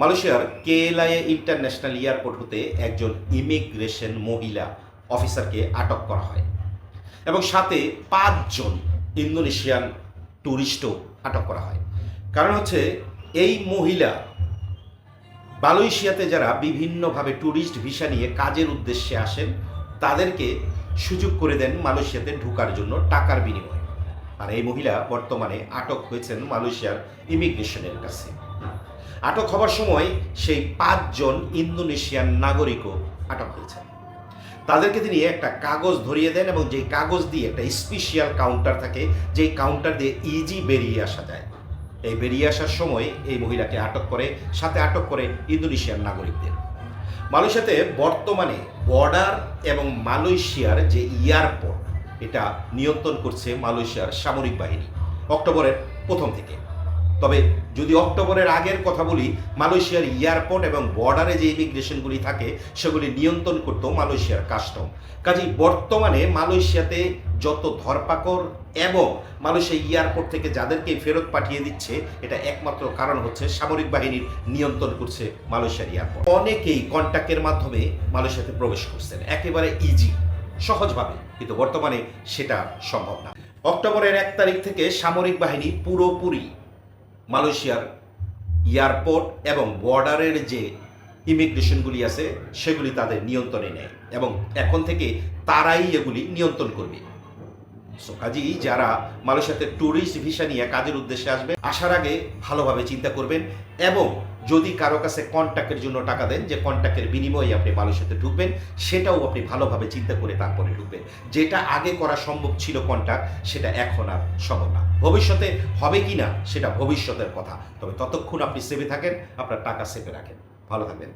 মালয়েশিয়ার KLI international airport হতে একজন ইমিগ্রেশন মহিলা অফিসারকে আটক করা হয় এবং সাথে পাঁচজন ইন্দোনেশিয়ান ট্যুরিস্টও আটক করা হয়। কারণ হচ্ছে এই মহিলা মালয়েশিয়াতে যারা বিভিন্নভাবে ট্যুরিস্ট ভিসা নিয়ে কাজের উদ্দেশ্যে আসেন, তাদেরকে সুযোগ করে দেন মালয়েশিয়াতে ঢোকার জন্য টাকার বিনিময়ে। আর এই মহিলা বর্তমানে আটক হয়েছেন মালয়েশিয়ার ইমিগ্রেশনের কাছে। আটক হবার সময় সেই পাঁচজন ইন্দোনেশিয়ান নাগরিকও আটক হয়েছেন। তাদেরকে তিনি একটা কাগজ ধরিয়ে দেন এবং যেই কাগজ দিয়ে একটা স্পেশাল কাউন্টার থাকে, যেই কাউন্টার দিয়ে ইজি বেরিয়ে আসা যায়। এই বেরিয়ে আসার সময় এই মহিলাকে আটক করে, সাথে আটক করে ইন্দোনেশিয়ান নাগরিকদের। মালয়েশিয়াতে বর্তমানে বর্ডার এবং মালয়েশিয়ার যে এয়ারপোর্ট এটা নিয়ন্ত্রণ করছে মালয়েশিয়ার সামরিক বাহিনী। অক্টোবরের প্রথম থেকে। তবে যদি অক্টোবরের আগের কথা বলি, মালয়েশিয়ার এয়ারপোর্ট এবং বর্ডারে যে ইমিগ্রেশনগুলি থাকে, সেগুলি নিয়ন্ত্রণ করতো মালয়েশিয়ার কাস্টম। কাজেই বর্তমানে মালয়েশিয়াতে যত ধরপাকড় এবং মালয়েশিয়া এয়ারপোর্ট থেকে যাদেরকে ফেরত পাঠিয়ে দিচ্ছে, এটা একমাত্র কারণ হচ্ছে সামরিক বাহিনীর নিয়ন্ত্রণ করছে মালয়েশিয়ার এয়ারপোর্ট। অনেকেই কন্ট্যাক্টের মাধ্যমে মালয়েশিয়াতে প্রবেশ করছেন, একেবারে ইজি সহজভাবে, কিন্তু বর্তমানে সেটা সম্ভব না। অক্টোবরের এক তারিখ থেকে সামরিক বাহিনী পুরোপুরি মালয়েশিয়ার এয়ারপোর্ট এবং বর্ডারের যে ইমিগ্রেশনগুলি আছে, সেগুলি তাদের নিয়ন্ত্রণে নেয় এবং এখন থেকে তারাই এগুলি নিয়ন্ত্রণ করবে। সো কাজেই যারা মালয়েশিয়াতে ট্যুরিস্ট ভিসা নিয়ে কাজের উদ্দেশ্যে আসবে, আসার আগে ভালোভাবে চিন্তা করবেন এবং যদি কারও কাছে কন্ট্যাক্টের জন্য টাকা দেন, যে কন্ট্যাক্টের বিনিময়ে আপনি মালয়েশিয়াতে ঢুকবেন, সেটাও আপনি ভালোভাবে চিন্তা করে তারপরে ঢুকবেন। যেটা আগে করা সম্ভব ছিল কন্ট্যাক্ট সেটা এখন আর সম্ভব না। ভবিষ্যতে হবে কি না, সেটা ভবিষ্যতের কথা। তবে ততক্ষণ আপনি সেভে থাকেন, আপনার টাকা সেভে রাখেন। ভালো থাকবেন।